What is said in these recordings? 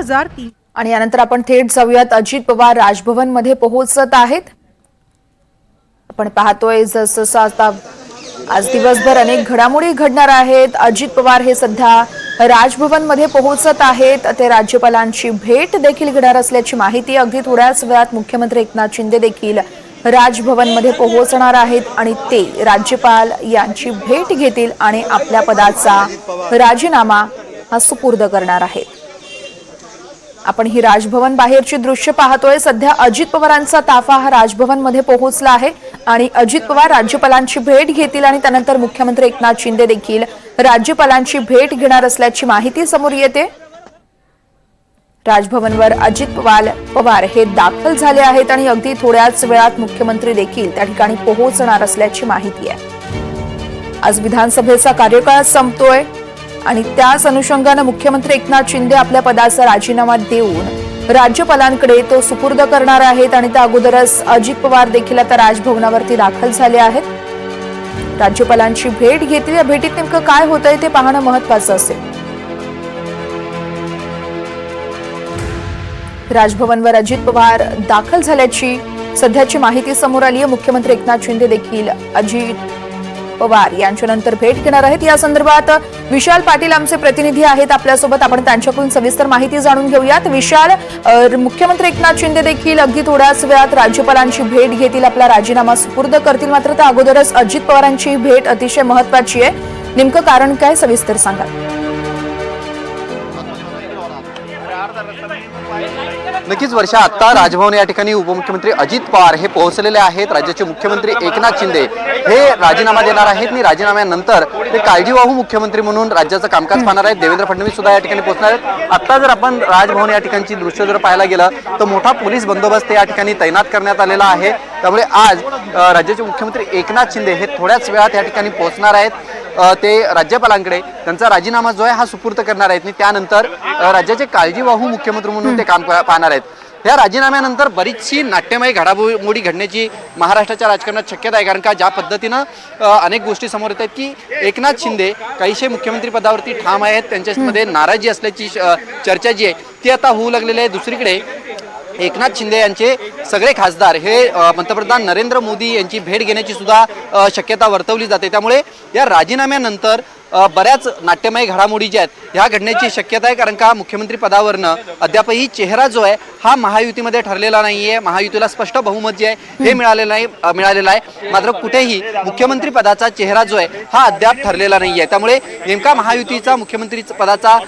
हजार तीन आणि यानंतर आपण थेट जाऊयात. अजित पवार राजभवनमध्ये पोहोचत आहेत. आपण पाहतोय जसं आता आज दिवसभर अनेक घडामोडी घडणार आहेत. अजित पवार हे सध्या राजभवनमध्ये पोहोचत आहेत. ते राज्यपालांची भेट देखील घेणार असल्याची माहिती अगदी थोड्याच वेळात मुख्यमंत्री एकनाथ शिंदे देखील राजभवनमध्ये पोहोचणार आहेत आणि ते राज्यपाल यांची भेट घेतील आणि आपल्या पदाचा राजीनामा हा सुपूर्द करणार आहेत. आपण ही राजभवन बाहेरची दृश्य पाहतोय. सध्या अजित पवारांचा ताफा हा राजभवनमध्ये पोहोचला आहे आणि अजित पवार राज्यपालांची भेट घेतील आणि त्यानंतर मुख्यमंत्री एकनाथ शिंदे देखील राज्यपालांची भेट घेणार असल्याची माहिती समोर येते. राजभवनवर अजित पवार पवार हे दाखल झाले आहेत आणि अगदी थोड्याच वेळात मुख्यमंत्री देखील त्या ठिकाणी पोहोचणार असल्याची माहिती आहे. आज विधानसभेचा कार्यकाळ संपतोय. आणि त्याच अनुषंगानं मुख्यमंत्री एकनाथ शिंदे आपल्या पदाचा राजीनामा देऊन राज्यपालांकडे तो सुपूर्द करणार आहेत आणि त्या अगोदरच अजित पवार देखील आता राजभवनावरती दाखल झाले आहेत. राज्यपालांची भेट घेतली. या भेटीत नेमकं काय होतंय ते पाहणं महत्वाचं असेल. राजभवनवर अजित पवार दाखल झाल्याची सध्याची माहिती समोर आली आहे मुख्यमंत्री एकनाथ शिंदे देखील अजित पवार यांच्यानंतर भेट घेणार आहेत. या संदर्भात विशाल पाटील आमचे प्रतिनिधी आहेत. आपल्यासोबत आपण त्यांच्याकडून सविस्तर माहिती जाणून घेऊयात. विशाल मुख्यमंत्री एकनाथ शिंदे देखील अगदी थोड्याच वेळात राज्यपालांची भेट घेतील. आपला राजीनामा सुपूर्द करतील. मात्र त्या अगोदरच अजित पवारांची भेट अतिशय महत्वाची आहे. नेमकं कारण काय? सविस्तर सांगा नक्कीच वर्षा आत्ता राजभवन या ठिकाणी उपमुख्यमंत्री अजित पवार हे पोहोचलेले आहेत. राज्याचे मुख्यमंत्री एकनाथ शिंदे हे राजीनामा देणार आहेत. आणि राजीनाम्यानंतर ते काळजीवाहू मुख्यमंत्री म्हणून राज्याचं कामकाज पाहणार आहेत. देवेंद्र फडणवीस सुद्धा या ठिकाणी पोहोचणार आहेत. आत्ता जर आपण राजभवन या ठिकाणची दृश्य जर पाहायला गेलं तर मोठा पोलीस बंदोबस्त या ठिकाणी तैनात करण्यात आलेला आहे. त्यामुळे आज राज्याचे मुख्यमंत्री एकनाथ शिंदे हे थोड्याच वेळात या ठिकाणी पोहोचणार आहेत. ते राज्यपालांकडे त्यांचा राजीनामा जो आहे हा सुपूर्त करणार आहेत. आणि त्यानंतर राज्याचे काळजीवाहू मुख्यमंत्री म्हणून ते काम पाहणार आहेत. या राजीनाम्यानंतर बरीचशी नाट्यमय घडामोडी घडण्याची महाराष्ट्राच्या राजकारणात शक्यता आहे. कारण का? ज्या पद्धतीनं अनेक गोष्टी समोर येत आहेत की एकनाथ शिंदे काहीशे मुख्यमंत्री पदावरती ठाम आहेत त्यांच्यामध्ये नाराजी असल्याची चर्चा जी आहे ती आता होऊ लागलेली आहे. दुसरीकडे एकनाथ शिंदे यांचे सगळे खासदार हे पंतप्रधान नरेंद्र मोदी यांची भेट घेण्याची सुद्धा शक्यता वर्तवली जाते. त्यामुळे या राजीनाम्यानंतर बऱ्याच नाट्यमय घडामोडी ज्या आहेत ह्या घडण्याची शक्यता आहे कारण का मुख्यमंत्री पदावरनं अद्यापही चेहरा जो आहे हा महायुतीमध्ये ठरलेला नाही आहे महायुतीला स्पष्ट बहुमत जे आहे हे मिळालेलं नाही मिळालेलं आहे. मात्र कुठेही मुख्यमंत्री पदाचा चेहरा जो आहे हा अद्याप ठरलेला नाही आहे त्यामुळे नेमका महायुतीचा मुख्यमंत्री पदाचा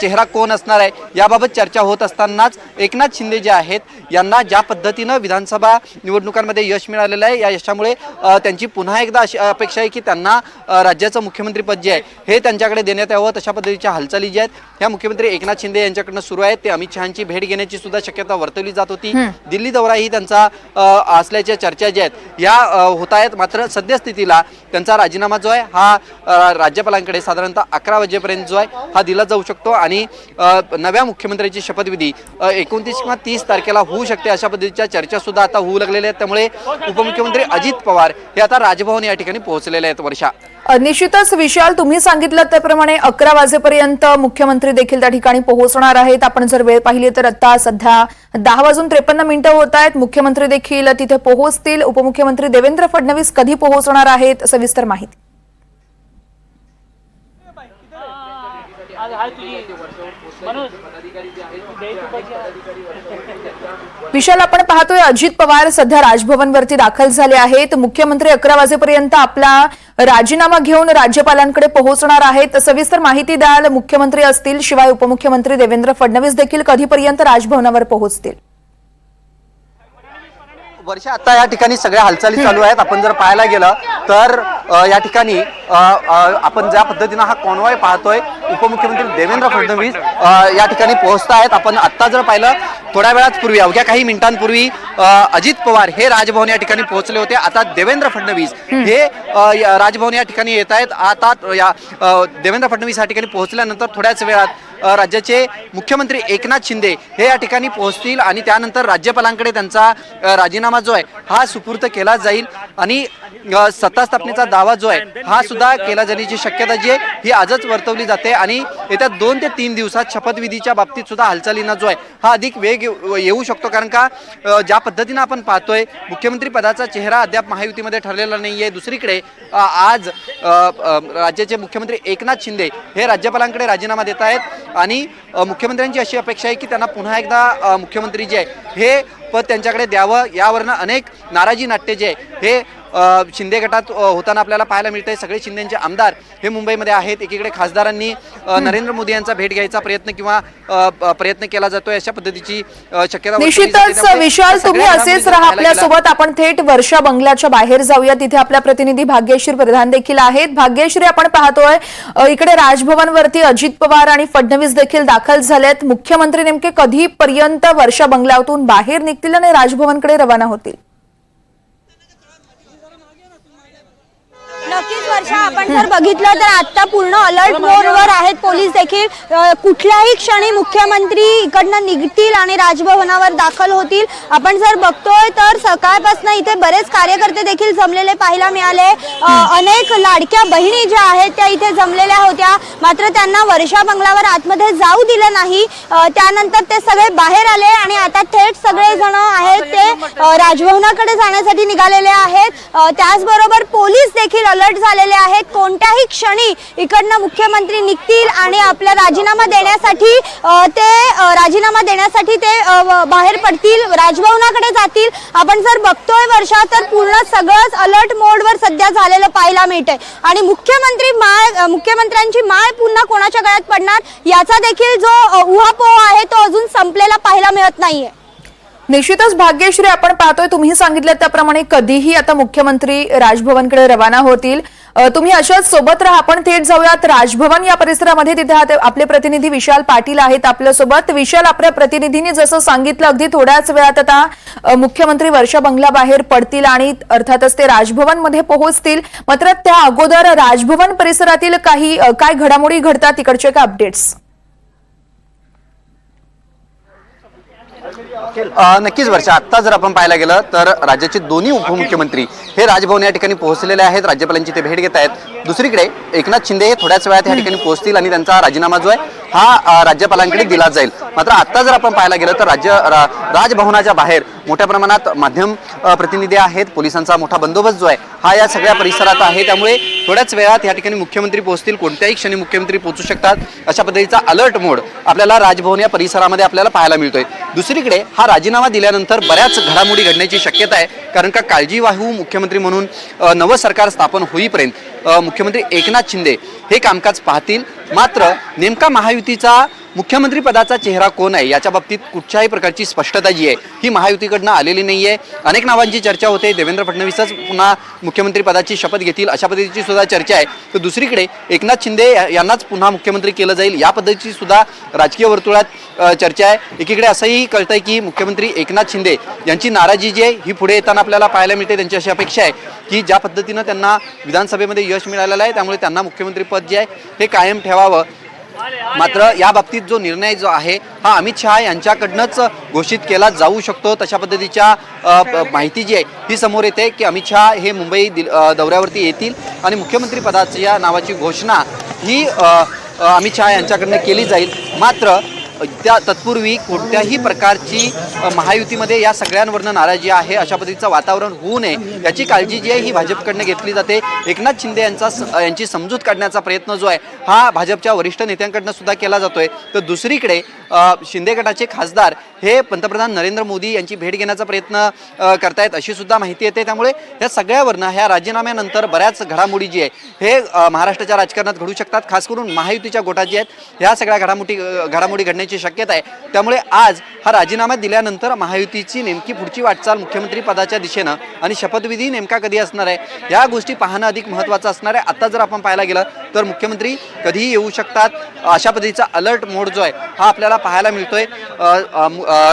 चेहरा कोण असणार आहे याबाबत चर्चा होत असतानाच एकनाथ शिंदे जे आहेत यांना ज्या पद्धतीनं विधानसभा निवडणुकांमध्ये यश मिळालेलं आहे या यशामुळे त्यांची पुन्हा एकदा अशी अपेक्षा आहे की त्यांना राज्याचं मुख्यमंत्रीपद जे आहे हे त्यांच्याकडे देण्यात यावं तशा पद्धतीच्या हालचाली ज्या आहेत ह्या मुख्यमंत्री एकनाथ शिंदे यांच्याकडनं सुरू आहेत. ते अमित शहाची भेट घेण्याची सुद्धा शक्यता वर्तवली जात होती. दिल्ली दौराही त्यांचा अ, असल्याच्या चर्चा ज्या आहेत या होत आहेत. मात्र सद्यस्थितीला त्यांचा राजीनामा जो आहे हा राज्यपालांकडे साधारणतः अकरा वाजेपर्यंत जो आहे हा दिला जाऊ शकतो. आणि नव्या मुख्यमंत्र्यांची शपथविधी एकोणतीस किंवा तीस तारखेला होऊ शकते अशा पद्धतीच्या चर्चा सुद्धा आता होऊ लागलेल्या आहेत. त्यामुळे उपमुख्यमंत्री अजित पवार हे आता राजभवन या ठिकाणी पोहोचलेले आहेत वर्षा. निश्चितच विशाल तुम्ही सांगितलं त्याप्रमाणे अकरा वाजेपर्यंत मुख्यमंत्री देखील त्या ठिकाणी पोहोचणार आहेत. आपण जर वेळ पाहिली तर आता सध्या दहा वाजून त्रेपन्न मिनिटं होत आहेत. मुख्यमंत्री देखील तिथे पोहोचतील. उपमुख्यमंत्री देवेंद्र फडणवीस कधी पोहोचणार आहेत? सविस्तर माहिती. विशाल आपण पाहतोय अजित पवार सध्या राजभवनवरती दाखल झाले आहेत. मुख्यमंत्री अकरा वाजेपर्यंत आपला राजीनामा घेऊन राज्यपालांकडे पोहोचणार आहेत. सविस्तर माहिती द्याल मुख्यमंत्री असतील शिवाय उपमुख्यमंत्री देवेंद्र फडणवीस देखील कधीपर्यंत राजभवनावर पोहोचतील? वर्ष आता या ठिकाणी सगळ्या हालचाली चालू आहेत. आपण जर पाहायला गेलं तर या ठिकाणी आपण ज्या पद्धतीनं हा कॉन्वॉय पाहतोय उपमुख्यमंत्री देवेंद्र फडणवीस या ठिकाणी पोहोचत आहेत आपण आत्ता जर पाहिलं थोड्या वेळाच पूर्वी अवघ्या काही मिनिटांपूर्वी अजित पवार हे राजभवन या ठिकाणी पोहोचले होते. आता देवेंद्र फडणवीस हे राजभवन या ठिकाणी येत आहेत. आता या देवेंद्र फडणवीस या ठिकाणी पोहोचल्यानंतर थोड्याच वेळात राज्याचे मुख्यमंत्री एकनाथ शिंदे हे या ठिकाणी पोहोचतील आणि त्यानंतर राज्यपालांकडे त्यांचा राजीनामा जो आहे हा सुपूर्त केला जाईल आणि सत्ता स्थापनेचा दावा जो आहे हा सुद्धा केला जाण्याची शक्यता जी आहे ही आजच वर्तवली जाते आणि येत्या दोन ते तीन दिवसात शपथविधीच्या बाबतीत सुद्धा हालचालींना जो आहे हा अधिक वेग येऊ येऊ शकतो. कारण का ज्या पद्धतीनं आपण पाहतोय मुख्यमंत्री पदाचा चेहरा अद्याप महायुतीमध्ये ठरलेला नाही आहे दुसरीकडे आज राज्याचे मुख्यमंत्री एकनाथ शिंदे हे राज्यपालांकडे राजीनामा देत आहेत. आणि मुख्यमंत्र्यांची अशी अपेक्षा आहे की त्यांना पुन्हा एकदा मुख्यमंत्री जे आहे हे पद त्यांच्याकडे द्यावं. यावरनं अनेक नाराजी नाट्य जे आहे हे शिंदे गटात होताना आपल्याला पाहायला मिळतंय सगळे शिंदेचे आमदार हे मुंबईमध्ये आहेत. एकीकडे खासदारांनी नरेंद्र मोदी यांचा भेट घ्यायचा प्रयत्न किंवा प्रयत्न केला जातोय अशा पद्धतीची शक्यता. निश्चितच विशाल तुम्ही असेच राहा. पाहायला आपल्या गेला- सोबत आपण थेट वर्षा बंगल्याच्या बाहेर जाऊया. तिथे आपल्या प्रतिनिधी भाग्यश्री प्रधान देखील आहेत. भाग्यश्री आपण पाहतोय इकडे राजभवन वरती अजित पवार आणि फडणवीस देखील दाखल झालेत. मुख्यमंत्री नेमके कधीपर्यंत वर्षा बंगल्यातून बाहेर निघतील आणि राजभवनकडे रवाना होतील? नक्कीच वर्षा आपण जर बघितलं तर आता पूर्ण अलर्ट मोडवर आहेत पोलीस देखील. कुठल्याही क्षणी मुख्यमंत्री इकडनं निघतील आणि राजभवनावर दाखल होतील. आपण जर बघतोय तर सकाळपासून इथे बरेच कार्यकर्ते देखील जमलेले पाहायला मिळाले. अनेक लाडक्या बहिणी ज्या आहेत त्या इथे जमलेल्या होत्या. मात्र त्यांना वर्षा बंगलावर आतमध्ये जाऊ दिलं नाही. त्यानंतर ते सगळे बाहेर आले आणि आता थेट सगळे जण आहेत ते राजभवनाकडे जाण्यासाठी निघालेले आहेत. त्याचबरोबर पोलीस देखील अलर्ट झालेले आहेत. कोणत्याही क्षणी इकडनं मुख्यमंत्री निघतील आणि आपला राजीनामा देण्यासाठी ते राजीनामा देण्यासाठी ते बाहेर पडतील राजभवनाकडे जातील. आपण जर बघतोय वर्षा तर पूर्ण सगळंच अलर्ट मोडवर सध्या झालेलं पाहायला मिळतंय. आणि मुख्यमंत्री माळ मुख्यमंत्र्यांची माळ पुन्हा कोणाच्या गळ्यात पडणार? याचा देखील जो उहापोह आहे तो अजून संपलेला पाहायला मिळत नाहीये. निश्चितच भाग्यश्री आपण पाहतोय. तुम्ही सांगितलं त्याप्रमाणे कधीही आता मुख्यमंत्री राजभवनकडे रवाना होतील. तुम्ही अशाच सोबत राहा आपण थेट जाऊयात. राजभवन या परिसरामध्ये तिथे आपले प्रतिनिधी विशाल पाटील आहेत आपल्यासोबत. विशाल आपल्या प्रतिनिधींनी जसं सांगितलं अगदी थोड्याच वेळात आता मुख्यमंत्री वर्षा बंगला बाहेर पडतील आणि अर्थातच ते राजभवनमध्ये पोहोचतील. मात्र त्या अगोदर राजभवन परिसरातील काही काय घडामोडी घडतात? तिकडचे काय अपडेट्स नक्कीच वर्ष. आत्ता जर आपण पाहायला गेलं तर राज्याचे दोन्ही उपमुख्यमंत्री हे राजभवन या ठिकाणी पोहोचलेले आहेत. राज्यपालांची ते भेट घेत आहेत. दुसरीकडे एकनाथ शिंदे हे थोड्याच वेळात या ठिकाणी पोहोचतील आणि त्यांचा राजीनामा जो आहे हा राज्यपालांकडे दिला जाईल. मात्र आत्ता जर आपण पाहायला गेलं तर राज्य रा- राजभवनाच्या बाहेर मोठ्या प्रमाणात माध्यम प्रतिनिधी आहेत. पोलिसांचा मोठा बंदोबस्त जो आहे हा या सगळ्या परिसरात आहे. त्यामुळे थोड्याच वेळात या ठिकाणी मुख्यमंत्री पोहोचतील. कोणत्याही क्षणी मुख्यमंत्री पोहोचू शकतात. अशा पद्धतीचा अलर्ट मोड आपल्याला राजभवन या परिसरामध्ये आपल्याला पाहायला मिळतोय. दुसरीकडे हा राजीनामा दिल्यानंतर बऱ्याच घडामोडी घडण्याची शक्यता आहे. कारण का काळजीवाहू मुख्यमंत्री म्हणून नवं सरकार स्थापन होईपर्यंत मुख्यमंत्री एकनाथ शिंदे हे कामकाज पाहतील. मात्र नेमका महायुतीचा मुख्यमंत्री पदाचा चेहरा कोण आहे? याच्या बाबतीत कुठच्याही प्रकारची स्पष्टता जी आहे ही महायुतीकडनं आलेली नाही आहे अनेक नावांची चर्चा होते. देवेंद्र फडणवीसच पुन्हा मुख्यमंत्री पदाची शपथ घेतील. अशा पद्धतीची सुद्धा चर्चा आहे. तर दुसरीकडे एकनाथ शिंदे यांनाच पुन्हा मुख्यमंत्री केलं जाईल. या पद्धतीची सुद्धा राजकीय वर्तुळात चर्चा आहे. एकीकडे असंही कळतंय की मुख्यमंत्री एकनाथ शिंदे यांची नाराजी जी आहे ही पुढे येताना आपल्याला पाहायला मिळते त्यांची अशी अपेक्षा आहे की ज्या पद्धतीनं त्यांना विधानसभेमध्ये यश मिळालेलं आहे त्यामुळे त्यांना मुख्यमंत्री पद जे आहे हे कायम ठेवावं. मात्र या बाबतीत जो निर्णय जो आहे हा अमित शहा यांच्याकडनंच घोषित केला जाऊ शकतो. तशा पद्धतीच्या माहिती जी आहे ही समोर येते की अमित शहा हे मुंबई दिल- दौऱ्यावरती येतील आणि मुख्यमंत्री पदाच्या नावाची घोषणा ही अमित शहा यांच्याकडनं केली जाईल. मात्र त्या तत्पूर्वी कोणत्याही प्रकारची महायुतीमध्ये या सगळ्यांवरनं नाराजी आहे अशा पद्धतीचं वातावरण होऊ नये याची काळजी जी आहे ही भाजपकडनं घेतली जाते. एकनाथ शिंदे यांचा यांची समजूत काढण्याचा प्रयत्न जो आहे हा भाजपच्या वरिष्ठ नेत्यांकडनं सुद्धा केला जातोय. तर दुसरीकडे शिंदे गटाचे खासदार हे पंतप्रधान नरेंद्र मोदी यांची भेट घेण्याचा प्रयत्न करतायत अशी सुद्धा माहिती येते. त्यामुळे या सगळ्यावरनं ह्या राजीनाम्यानंतर बऱ्याच घडामोडी जी आहे हे महाराष्ट्राच्या राजकारणात घडू शकतात. खास करून महायुतीच्या गोटा जी आहेत ह्या सगळ्या घडामोडी घडामोडी घडण्याची शक्यता आहे. त्यामुळे आज हा राजीनामा दिल्यानंतर महायुतीची नेमकी पुढची वाटचाल मुख्यमंत्री पदाच्या दिशेनं आणि शपथविधी नेमका कधी असणार आहे या गोष्टी पाहणं अधिक महत्त्वाचं असणार आहे. आता जर आपण पाहायला गेलं तर मुख्यमंत्री कधीही येऊ शकतात. अशा पद्धतीचा अलर्ट मोड जो आहे हा आपल्याला पाहायला मिळतोय.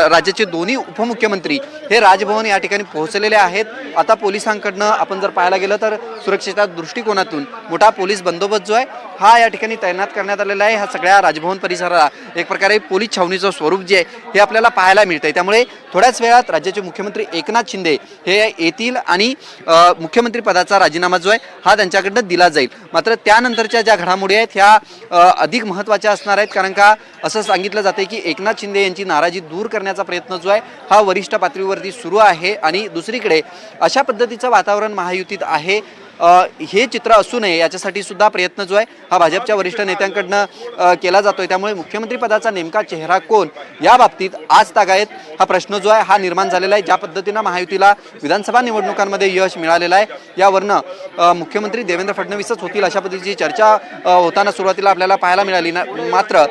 राज्याचे दोन्ही उपमुख्यमंत्री हे राजभवन या ठिकाणी पोहोचलेले आहेत. आता पोलिसांकडनं आपण जर पाहायला गेलं तर सुरक्षेच्या दृष्टिकोनातून मोठा पोलीस बंदोबस्त जो आहे हा या ठिकाणी तैनात करण्यात आलेला आहे. हा सगळ्या राजभवन परिसराला एक प्रकारे पोलीस छावणीचं स्वरूप जे आहे हे आपल्याला पाहायला मिळतं आहे त्यामुळे थोड्याच वेळात राज्याचे मुख्यमंत्री एकनाथ शिंदे हे येतील आणि मुख्यमंत्रीपदाचा मुख्यमंत्री पदाचा राजीनामा जो आहे हा त्यांच्याकडनं दिला जाईल. मात्र त्यानंतरच्या ज्या घडामोडी आहेत ह्या अधिक महत्त्वाच्या असणार आहेत. कारण का असं सांगितलं जाते की एकनाथ शिंदे यांची नाराजी दूर करण्याचा प्रयत्न जो आहे हा वरिष्ठ पातळीवरती सुरू आहे. आणि दुसरीकडे अशा पद्धतीचं वातावरण महायुतीत आहे. हे चित्र असू नये याच्यासाठी सुद्धा प्रयत्न जो आहे हा भाजपच्या वरिष्ठ नेत्यांकडनं केला जातोय. त्यामुळे मुख्यमंत्री पदाचा नेमका चेहरा कोण? या बाबतीत आज तागायत हा प्रश्न जो आहे हा निर्माण झालेला आहे. ज्या पद्धतीनं महायुतीला विधानसभा निवडणुकांमध्ये यश मिळालेलं आहे यावरनं मुख्यमंत्री देवेंद्र फडणवीसच होतील अशा पद्धतीची चर्चा होताना सुरुवातीला आपल्याला पाहायला मिळाली ना मात्र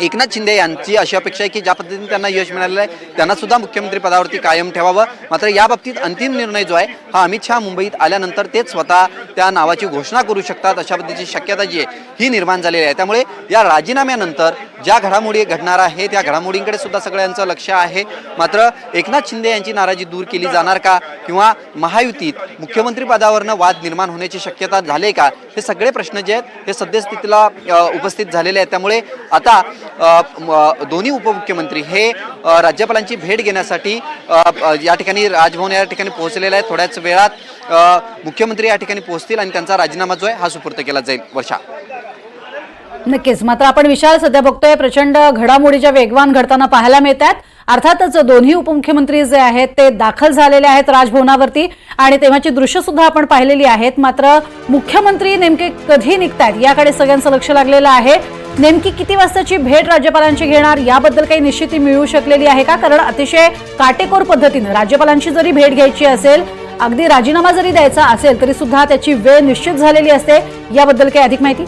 एकनाथ शिंदे यांची अशी अपेक्षा आहे की ज्या पद्धतीने त्यांना यश मिळालेलं आहे त्यांना सुद्धा मुख्यमंत्री पदावरती कायम ठेवावं. मात्र या बाबतीत अंतिम निर्णय जो आहे हा अमित शहा मुंबईत आल्यानंतर तेच स्वतः त्या नावाची घोषणा करू शकतात अशा पद्धतीची शक्यता जी आहे ही निर्माण झालेली आहे. त्यामुळे या राजीनाम्यानंतर ज्या घडामोडी घडणार आहे त्या घडामोडींकडे सुद्धा सगळ्यांचं लक्ष आहे. मात्र एकनाथ शिंदे यांची नाराजी दूर केली जाणार का किंवा महायुतीत मुख्यमंत्री पदावरनं वाद निर्माण होण्याची शक्यता झाले का हे सगळे प्रश्न जे आहेत हे सद्यस्थितीला उपस्थित झालेले आहेत. त्यामुळे आता दोन्ही उपमुख्यमंत्री हे राज्यपालांची भेट घेण्यासाठी या ठिकाणी राजभवन या ठिकाणी पोहोचलेले आहे थोड्याच वेळात मुख्यमंत्री या ठिकाणी पोहोचतील आणि त्यांचा राजीनामा जो आहे हा सुपूर्त केला जाईल. वर्षा. नक्कीच. मात्र आपण विशाल सध्या बघतोय प्रचंड घडामोडीच्या वेगवान घडताना पाहायला मिळत आहेत. अर्थातच दोन्ही उपमुख्यमंत्री जे आहेत ते दाखल झालेले आहेत राजभवनावरती आणि तेव्हाची दृश्य सुद्धा आपण पाहिलेली आहेत. मात्र मुख्यमंत्री नेमके कधी निघतायत याकडे सगळ्यांचं लक्ष लागलेलं आहे. नेमकी किती वाजताची भेट राज्यपालांची घेणार याबद्दल काही निश्चिती मिळू शकलेली आहे का? कारण अतिशय काटेकोर पद्धतीनं राज्यपालांची जरी भेट घ्यायची असेल अगदी राजीनामा जरी द्यायचा असेल तरी सुद्धा त्याची वेळ निश्चित झालेली असते. याबद्दल काही अधिक माहिती?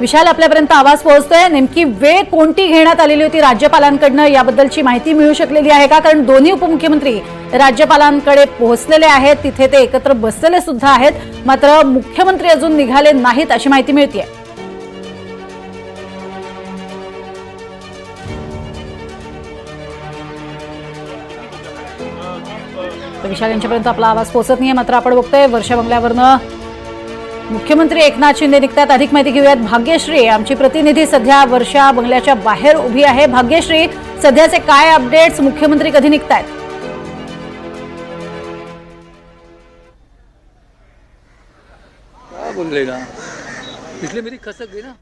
विशाल आपल्यापर्यंत आवाज पोहोचतोय. नेमकी वेळ कोणती घेण्यात आलेली होती राज्यपालांकडनं? याबद्दलची माहिती मिळू शकलेली आहे का? कारण दोन्ही उपमुख्यमंत्री राज्यपालांकडे पोहोचलेले आहेत. तिथे ते एकत्र बसलेले सुद्धा आहेत. मात्र मुख्यमंत्री अजून निघाले नाहीत अशी माहिती मिळते विशाल यांच्यापर्यंत आपला आवाज पोहोचत नाहीये. मात्र आपण बघतोय वर्षा बंगल्यावरनं मुख्यमंत्री एकनाथ शिंदे निघतात. अधिक माहिती घेऊयात. भाग्यश्री आमची प्रतिनिधी सध्या वर्षा बंगल्याच्या बाहेर उभी आहे. भाग्यश्री सध्याचे काय अपडेट्स मुख्यमंत्री कधी निघतायत? बोलले ना? इसलिए मेरी खसक गई ना?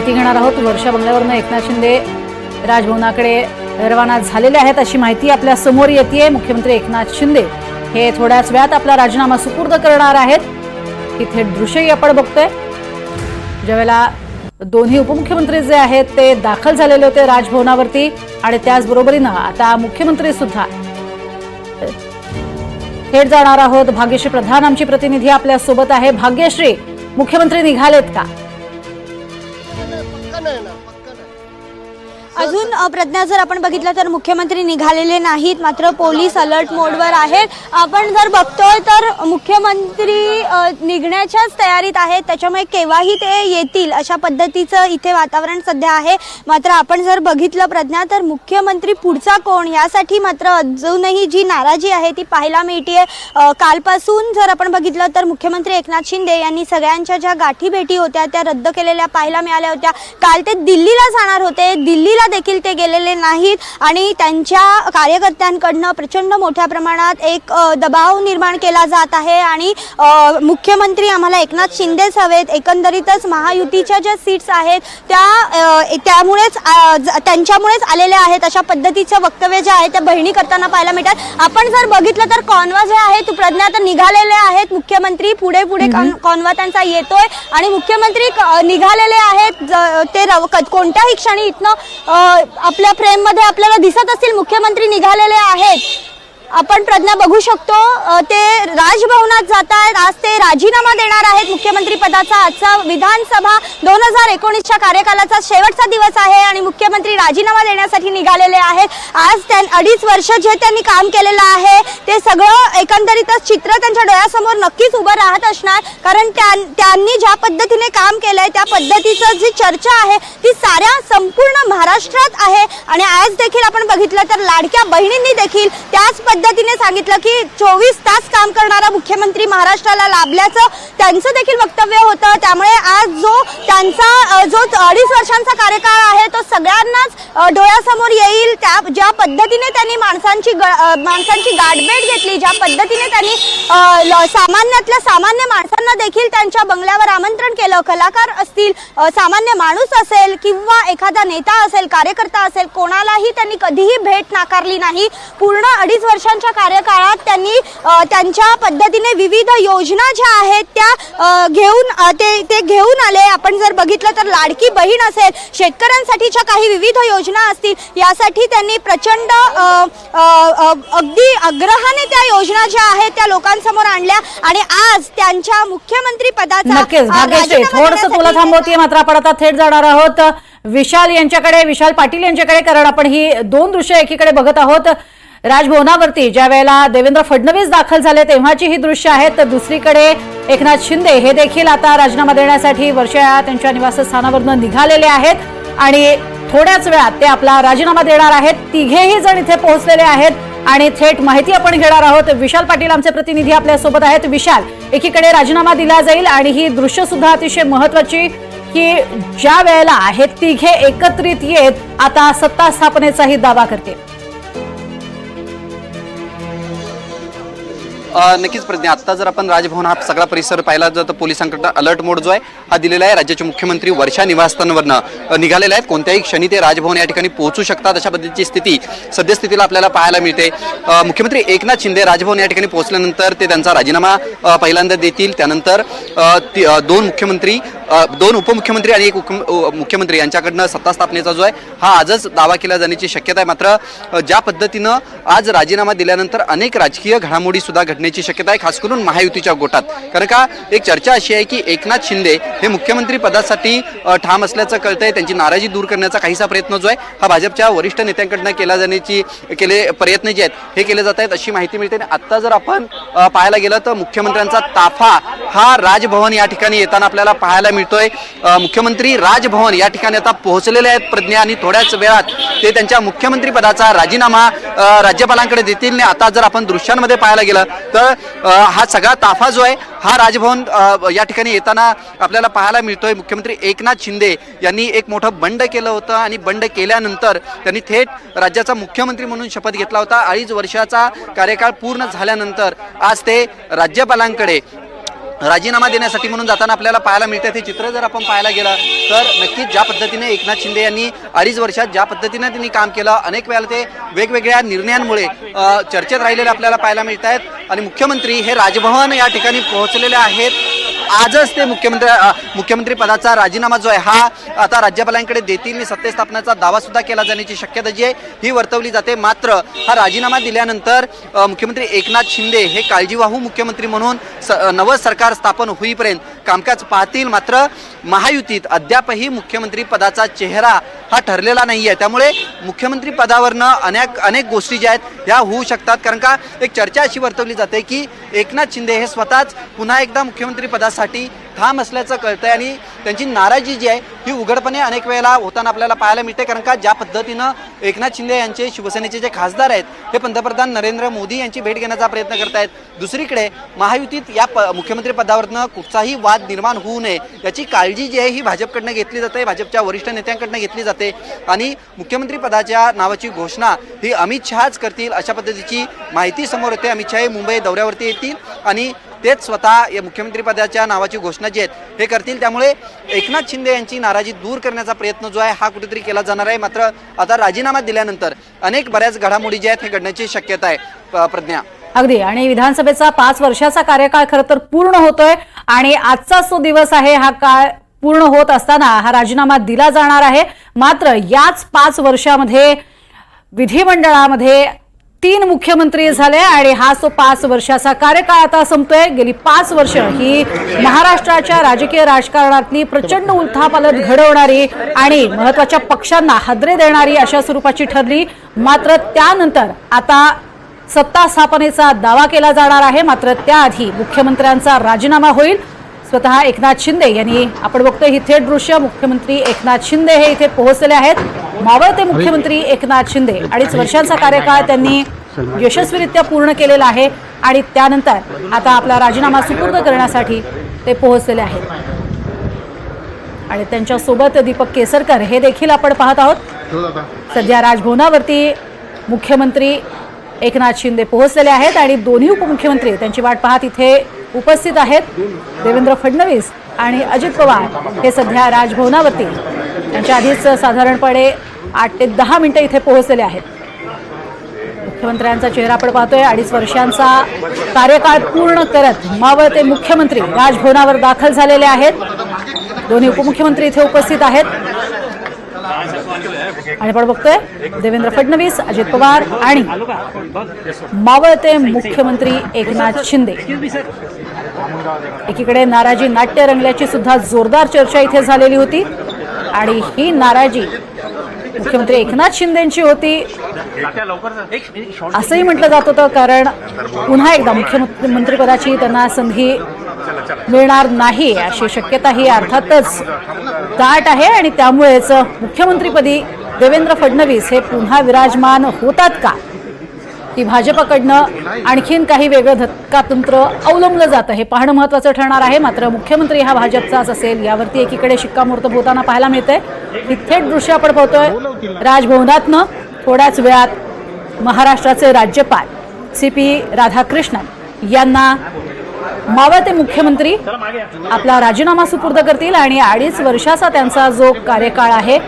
माहिती घेणार आहोत. वर्षा बंगल्यावरनं एकनाथ शिंदे राजभवनाकडे रवाना झालेले आहेत अशी माहिती आपल्यासमोर येते मुख्यमंत्री एकनाथ शिंदे हे थोड्याच वेळात आपला राजीनामा सुपूर्द करणार आहेत. इथे थेट दृश्यही आपण बघतोय. ज्यावेळेला दोन्ही उपमुख्यमंत्री जे आहेत ते दाखल झालेले होते राजभवनावरती आणि त्याचबरोबरीनं आता मुख्यमंत्री सुद्धा थेट जाणार आहोत. भाग्यश्री प्रधान आमची प्रतिनिधी आपल्यासोबत आहे. भाग्यश्री मुख्यमंत्री निघालेत का? अजून प्रज्ञा जर आपण बघितलं तर मुख्यमंत्री निघालेले नाहीत मात्र पोलीस अलर्ट मोडवर आहेत. आपण जर बघतोय तर मुख्यमंत्री निघण्याच्याच तयारीत आहेत. त्याच्यामुळे केव्हाही ते येतील अशा पद्धतीचं इथे वातावरण सध्या आहे. मात्र आपण जर बघितलं प्रज्ञा तर मुख्यमंत्री पुढचा कोण? यासाठी मात्र अजूनही जी नाराजी आहे ती पाहायला मिळते कालपासून जर आपण बघितलं तर मुख्यमंत्री एकनाथ शिंदे यांनी सगळ्यांच्या ज्या गाठी भेटी होत्या त्या रद्द केलेल्या पाहायला मिळाल्या होत्या. काल ते दिल्लीला जाणार होते. दिल्लीला देखील ते गेलेले नाहीत. आणि त्यांच्या कार्यकर्त्यांकडनं प्रचंड मोठ्या प्रमाणात एक दबाव निर्माण केला जात आहे. आणि मुख्यमंत्री आम्हाला एकनाथ शिंदेच हवेत. एकंदरीतच महायुतीच्या ज्या सीट्स आहेत त्या त्यामुळेच त्यांच्यामुळेच आलेल्या आहेत. अशा पद्धतीचं वक्तव्य जे आहे ते बहिणी करताना पाहायला मिळतात. आपण जर बघितलं तर कॉन्वा जे आहे तू प्रज्ञा तर निघालेले आहेत. मुख्यमंत्री पुढे पुढे कॉन- कॉन्वा त्यांचा येतोय. आणि मुख्यमंत्री निघालेले आहेत. ते कोणत्याही क्षणी इथनं आपल्या फ्रेममध्ये आपल्याला दिसत असतील मुख्यमंत्री निघालेले आहेत. आपण प्रज्ञा बघू शकतो ते राजभवनात जात आहेत. आज ते राजीनामा देणार आहेत मुख्यमंत्री पदाचा. आजचा विधानसभा दोन हजार एकोणीसच्या कार्यकालाचा शेवटचा दिवस आहे आणि मुख्यमंत्री राजीनामा देण्यासाठी निघालेले आहेत. आज त्यां अडीच वर्ष जे त्यांनी काम केलेलं आहे ते सगळं एकंदरीतच चित्र त्यांच्या डोळ्यासमोर नक्कीच उभं राहत असणार. कारण त्यां- त्यांनी ज्या पद्धतीने काम केलंय त्या पद्धतीचं जी चर्चा आहे ती साऱ्या संपूर्ण महाराष्ट्रात आहे. आणि आज देखील आपण बघितलं तर लाडक्या बहिणींनी देखील त्याच पद्धती पद्धतीने सांगितलं की चोवीस तास काम करणारा मुख्यमंत्री महाराष्ट्राला लाभल्याचं त्यांचं देखील वक्तव्य होतं. त्यामुळे आज जो त्यांचा जो अडीच वर्षांचा कार्यकाळ आहे तो सगळ्यांनाच डोळ्यासमोर येईल. त्या ज्या पद्धतीने त्यांनी माणसांची माणसांची गाठभेट घेतली ज्या पद्धतीने त्यांनी सामान्यातल्या सामान्य माणसांना देखील त्यांच्या बंगल्यावर आमंत्रण केलं. कलाकार असतील सामान्य माणूस असेल किंवा एखादा नेता असेल कार्यकर्ता असेल कोणालाही त्यांनी कधीही भेट नाकारली नाही. पूर्ण अडीच वर्षांच्या कार्यकाळात त्यांनी त्यांच्या पद्धतीने विविध योजना ज्या आहेत त्या घेऊन ते ते घेऊन आले. आपण जर बघितलं तर लाडकी बहीण असेल शेतकऱ्यांसाठीच्या काही विविध योजना असतील यासाठी त्यांनी प्रचंड अगदी आग्रहाने त्या योजना ज्या आहेत त्या लोकांसमोर आणल्या. आणि आज त्यांच्या मुख्यमंत्री पदाचा थोडस तुला थांबवतीये मात्र आपण आता थेट जाणार आहोत. विशाल यांच्याकडे विशाल पाटील यांच्याकडे कारण आपण ही दोन दृश्य एकीकडे बघत आहोत. राजभवनावरती ज्या वेळेला देवेंद्र फडणवीस दाखल झाले तेव्हाची ही दृश्य आहेत तर दुसरीकडे एकनाथ शिंदे हे देखील आता राजीनामा देण्यासाठी वर्षा त्यांच्या निवासस्थानावरून निघालेले आहेत आणि थोड्याच वेळात ते आपला राजीनामा देणार आहेत. तिघेही जण इथे पोहोचलेले आहेत आणि थेट माहिती आपण घेणार आहोत. विशाल पाटील आमचे प्रतिनिधी आपल्यासोबत आहेत. विशाल एकीकडे राजीनामा दिला जाईल आणि ही दृश्य सुद्धा अतिशय महत्वाची की ज्या वेळेला हे तिघे एकत्रित येत आता सत्ता स्थापनेचाही दावा करते नक्कीच प्रज्ञा आत्ता जर आपण राजभवन हा सगळा परिसर पाहिला जर तर पोलिसांकडनं अलर्ट मोड जो आहे हा दिलेला आहे. राज्याचे मुख्यमंत्री वर्षा निवासस्थानवरनं अ, निघालेले आहेत. कोणत्याही क्षणी ते राजभवन या ठिकाणी पोहोचू शकतात अशा पद्धतीची स्थिती सद्यस्थितीला आपल्याला पाहायला मिळते. मुख्यमंत्री एकनाथ शिंदे राजभवन या ठिकाणी पोहोचल्यानंतर ते त्यांचा राजीनामा पहिल्यांदा देतील. त्यानंतर ती- दोन मुख्यमंत्री दोन उपमुख्यमंत्री आणि एक उप- मुख्यमंत्री यांच्याकडनं सत्ता स्थापनेचा जो आहे हा आजच दावा केला जाण्याची शक्यता आहे. मात्र ज्या पद्धतीनं आज राजीनामा दिल्यानंतर अनेक राजकीय घडामोडी सुद्धा घडण्याची शक्यता आहे खास करून महायुतीच्या गोटात. कारण का एक चर्चा अशी आहे की एकनाथ शिंदे हे मुख्यमंत्री पदासाठी ठाम असल्याचं कळतंय त्यांची नाराजी दूर करण्याचा काहीसा प्रयत्न जो आहे हा भाजपच्या वरिष्ठ नेत्यांकडनं केला जाण्याची केले प्रयत्न जे आहेत हे केले जात आहेत अशी माहिती मिळते. आणि आत्ता जर आपण पाहायला गेलं तर मुख्यमंत्र्यांचा ताफा हा राजभवन या ठिकाणी येताना आपल्याला पाहायला मिळतोय. मुख्यमंत्री राजभवन या ठिकाणी आता पोहोचलेले आहेत प्रज्ञा आणि थोड्याच वेळात ते त्यांच्या मुख्यमंत्री पदाचा राजीनामा राज्यपालांकडे देतील. आणि आता जर आपण दृश्यांमध्ये पाहायला गेलं तर हा सगळा ताफा जो आहे हा राजभवन या ठिकाणी येताना आपल्याला पाहायला मिळतोय. मुख्यमंत्री एकनाथ शिंदे यांनी एक मोठं बंड केलं होतं आणि बंड केल्यानंतर त्यांनी थेट राज्याचा मुख्यमंत्री म्हणून शपथ घेतला होता. अडीच वर्षाचा कार्यकाळ पूर्ण झाल्यानंतर आज ते राज्यपालांकडे राजीनामा देण्यासाठी म्हणून जाताना आपल्याला पाहायला मिळतात हे चित्र जर आपण पाहायला गेलं तर नक्कीच ज्या पद्धतीने एकनाथ शिंदे यांनी अडीच वर्षात ज्या पद्धतीने त्यांनी काम केलं अनेक वेळेला ते वेगवेगळ्या निर्णयांमुळे चर्चेत राहिलेले आपल्याला पाहायला मिळत आहेत आणि मुख्यमंत्री हे राजभवन या ठिकाणी पोहोचलेले आहेत. आजच ते मुख्यमंत्री मुख्यमंत्रीपदाचा मुख्यमंत्री पदाचा राजीनामा जो आहे हा आता राज्यपालांकडे देतील. आणि सत्तेस्थापनाचा दावासुद्धा केला जाण्याची शक्यता जी आहे ही वर्तवली जाते. मात्र हा राजीनामा दिल्यानंतर मुख्यमंत्री एकनाथ शिंदे हे काळजीवाहू मुख्यमंत्री म्हणून स नवं सरकार स्थापन होईपर्यंत कामकाज पाहतील. मात्र महायुतीत अद्यापही मुख्यमंत्री पदाचा चेहरा हा ठरलेला नाही आहे. त्यामुळे मुख्यमंत्री पदावरनं अनेक अनेक गोष्टी ज्या आहेत ह्या होऊ शकतात. कारण का एक चर्चा अशी वर्तवली जाते की एकनाथ शिंदे हे स्वतःच पुन्हा एकदा मुख्यमंत्री पदासाठी ठाम असल्याचं कळतं आहे आणि त्यांची नाराजी जी आहे ही उघडपणे अनेक वेळेला होताना आपल्याला पाहायला मिळते. कारण का ज्या पद्धतीनं एकनाथ शिंदे यांचे शिवसेनेचे जे खासदार आहेत हे पंतप्रधान नरेंद्र मोदी यांची भेट घेण्याचा प्रयत्न करत आहेत दुसरीकडे महायुतीत या प मुख्यमंत्री पदावरनं कुठचाही वाद निर्माण होऊ नये याची काळजी जी आहे ही भाजपकडनं घेतली जाते भाजपच्या वरिष्ठ नेत्यांकडनं घेतली जाते. आणि मुख्यमंत्री पदाच्या नावाची घोषणा ही अमित शहाच करतील अशा पद्धतीची माहिती समोर येते. अमित शहा हे मुंबई दौऱ्यावरती येतील आणि तेच स्वतः या मुख्यमंत्रीपदाच्या नावाची घोषणा जी आहेत हे करतील. त्यामुळे एकनाथ शिंदे यांची नाराजी दूर करण्याचा प्रयत्न जो आहे हा कुठेतरी केला जाणार आहे. मात्र आता राजीनामा दिल्यानंतर अनेक बऱ्याच घडामोडी ज्या आहेत हे घडण्याची शक्यता आहे. प्रज्ञा. अगदी. आणि विधानसभेचा पाच वर्षाचा कार्यकाळ खरं तर पूर्ण होतोय आणि आजचाच तो दिवस आहे हा काळ पूर्ण होत असताना हा राजीनामा दिला जाणार आहे. मात्र याच पाच वर्षामध्ये विधिमंडळामध्ये तीन मुख्यमंत्री झाले आणि हा जो पाच वर्षाचा कार्यकाळ आता संपतोय. गेली पाच वर्ष ही महाराष्ट्राच्या राजकीय राजकारणातली प्रचंड उलथापालत घडवणारी आणि महत्त्वाच्या पक्षांना हादरे देणारी अशा स्वरूपाची ठरली. मात्र त्यानंतर आता सत्ता स्थापनेचा दावा केला जाणार आहे. मात्र त्याआधी मुख्यमंत्र्यांचा राजीनामा होईल. स्वतः एकनाथ शिंदे यांनी आपण बघतोय ही थेट दृश्य मुख्यमंत्री एकनाथ शिंदे हे इथे पोहोचलेले आहेत. मावळते मुख्यमंत्री एकनाथ शिंदे अडीच वर्षांचा कार्यकाळ त्यांनी यशस्वीरित्या पूर्ण केलेला आहे आणि त्यानंतर आता आपला राजीनामा सुपूर्द करण्यासाठी ते पोहोचलेले आहेत. आणि त्यांच्यासोबत दीपक केसरकर हे देखील आपण पाहत आहोत. सध्या राजभवनावरती मुख्यमंत्री एकनाथ शिंदे पोहोचलेले आहेत आणि दोन्ही उपमुख्यमंत्री त्यांची वाट पाहत इथे उपस्थित आहेत देवेंद्र फडणवीस आणि अजित पवार हे सध्या राजभवनावरती त्यांच्या आधीच साधारणपणे आठ ते दहा मिनटं इथे पोहोचलेले आहेत. मुख्यमंत्र्यांचा चेहरा आपण पाहतोय. अडीच वर्षांचा कार्यकाळ पूर्ण करत मावळते मुख्यमंत्री राजभवनावर दाखल झालेले आहेत. दोन्ही उपमुख्यमंत्री इथे उपस्थित आहेत. आणि आपण बघतोय देवेंद्र फडणवीस अजित पवार आणि मावळते मुख्यमंत्री एकनाथ शिंदे. एकीकडे नाराजी नाट्य रंगल्याची सुद्धा जोरदार चर्चा इथे झालेली होती आणि ही नाराजी मुख्यमंत्री एकनाथ शिंदेची होती. असंही म्हटलं जात होतं कारण पुन्हा एकदा मुख्यमंत्रीपदाची त्यांना संधी मिळणार नाही अशी शक्यता ही अर्थातच दाट आहे आणि त्यामुळेच मुख्यमंत्रीपदी देवेंद्र फडणवीस हे पुन्हा विराजमान होतात का? की भाजपकडनं आणखीन काही वेगळं धक्कातंत्र अवलंबलं जातं हे पाहणं महत्वाचं ठरणार आहे. मात्र मुख्यमंत्री हा भाजपचाच असेल यावरती एकीकडे शिक्कामोर्तब होताना पाहायला मिळतंय. ही थेट दृश्य आपण पाहतोय. राजभवनातनं थोड्याच वेळात महाराष्ट्राचे राज्यपाल सी पी राधाकृष्णन यांना मावळते मुख्यमंत्री आपला राजीनामा सुपूर्द करतील आणि अडीच वर्षाचा त्यांचा जो कार्यकाळ आहे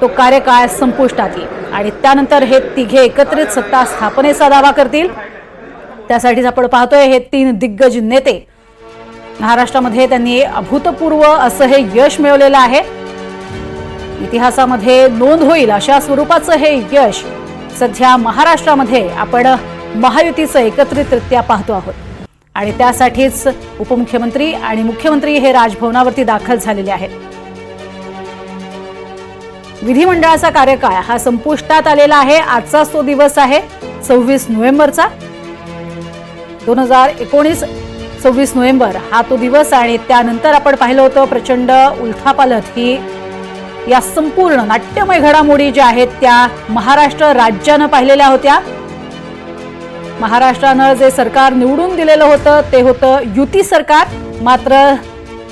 तो कार्यकाळ संपुष्टात येईल. आणि त्यानंतर हे तिघे एकत्रित सत्ता स्थापनेचा दावा करतील. त्यासाठीच आपण पाहतोय हे तीन दिग्गज नेते. महाराष्ट्रामध्ये त्यांनी अभूतपूर्व असं हे यश मिळवलेलं आहे. इतिहासामध्ये नोंद होईल अशा स्वरूपाचं हे यश. सध्या महाराष्ट्रामध्ये आपण महायुतीचं एकत्रितरित्या पाहतो आहोत. आणि त्यासाठीच उपमुख्यमंत्री आणि मुख्यमंत्री हे राजभवनावरती दाखल झालेले आहेत. विधिमंडळाचा कार्यकाळ हा संपुष्टात आलेला आहे. आजचाच तो दिवस आहे सव्वीस नोव्हेंबरचा. दोन हजार एकोणीस सव्वीस नोव्हेंबर हा तो दिवस आणि त्यानंतर आपण पाहिलं होतं प्रचंड उलथापालथ ही या संपूर्ण नाट्यमय घडामोडी ज्या आहेत त्या महाराष्ट्र राज्यानं पाहिलेल्या होत्या. महाराष्ट्रानं जे सरकार निवडून दिलेलं होतं ते होतं युती सरकार. मात्र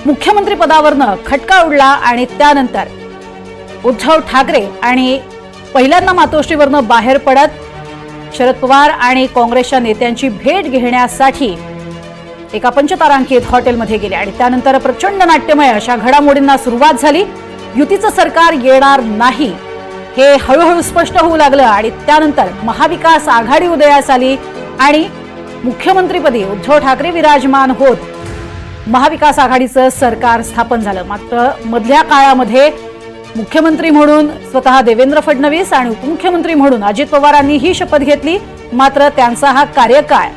मुख्यमंत्री पदावरनं खटका उडला आणि त्यानंतर उद्धव ठाकरे आणि पहिल्यांदा मातोश्रीवरनं बाहेर पडत शरद पवार आणि काँग्रेसच्या नेत्यांची भेट घेण्यासाठी एका पंचतारांकित हॉटेलमध्ये गेले आणि त्यानंतर प्रचंड नाट्यमय अशा घडामोडींना सुरुवात झाली. युतीचं सरकार येणार नाही हे हळूहळू स्पष्ट होऊ लागलं आणि त्यानंतर महाविकास आघाडी उदयास आली. आणि मुख्यमंत्रीपदी उद्धव ठाकरे विराजमान होत. महाविकास आघाडीचं सरकार स्थापन झालं. मात्र मधल्या काळामध्ये मुख्यमंत्री म्हणून स्वतः देवेंद्र फडणवीस आणि उपमुख्यमंत्री म्हणून अजित पवारांनी ही शपथ घेतली. मात्र त्यांचा हा कार्यकाळ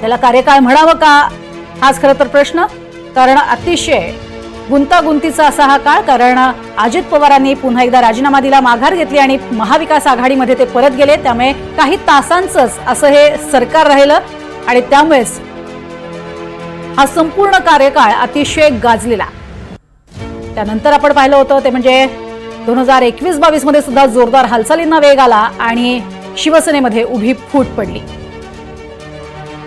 त्याला कार्यकाळ म्हणावं का? हाच खरं तर प्रश्न. कारण अतिशय गुंतागुंतीचा असा हा काळ कारण अजित पवारांनी पुन्हा एकदा राजीनामा दिला माघार घेतली आणि महाविकास आघाडीमध्ये ते परत गेले. त्यामुळे काही तासांचंच असं हे सरकार राहिलं आणि त्यामुळेच हा संपूर्ण कार्यकाळ अतिशय गाजलेला. त्यानंतर आपण पाहिलं होतं ते म्हणजे दोन हजार एकवीस बावीसमध्ये सुद्धा जोरदार हालचालींना वेग आला आणि शिवसेनेमध्ये उभी फूट पडली.